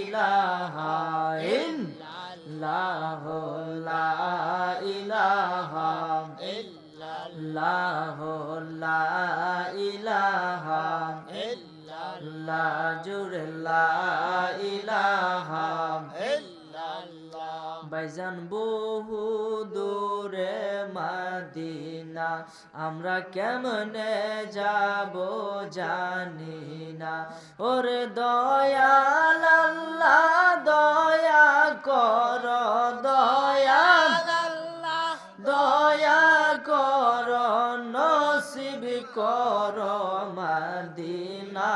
ইলাহা ইল্লাল্লাহ লা ইলাহা ইল্লাল্লাহ লা ইলাহা লা জুড়ে লা ইলাহা বাইজান বহু দূরে মাদিনা, আমরা কেমনে যাব জানি না। ওরে দয়া কর দয়া দয়া কর নসিব কর মাদিনা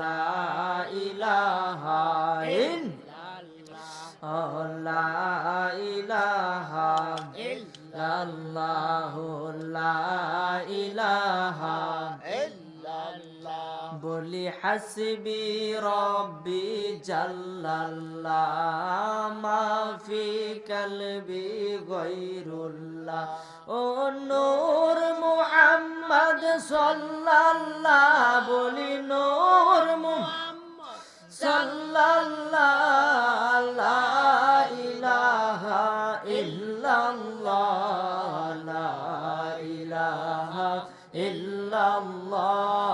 লা ইলাহা লা ইলাহা ইল্লাল্লাহ লা ইলাহা বলি, হাসবি রব্বি জাল্লাল্লাহ, মাফি কলবি গৈরুল্লাহ ও নূর মুহাম্মদ সাল্লাল্লাহ, বলি, নূর মুহাম্মদ সাল্লাল্লাহ, লা ইলাহা ইল্লাল্লাহ, লা ইলাহা ইল্লাল্লাহ।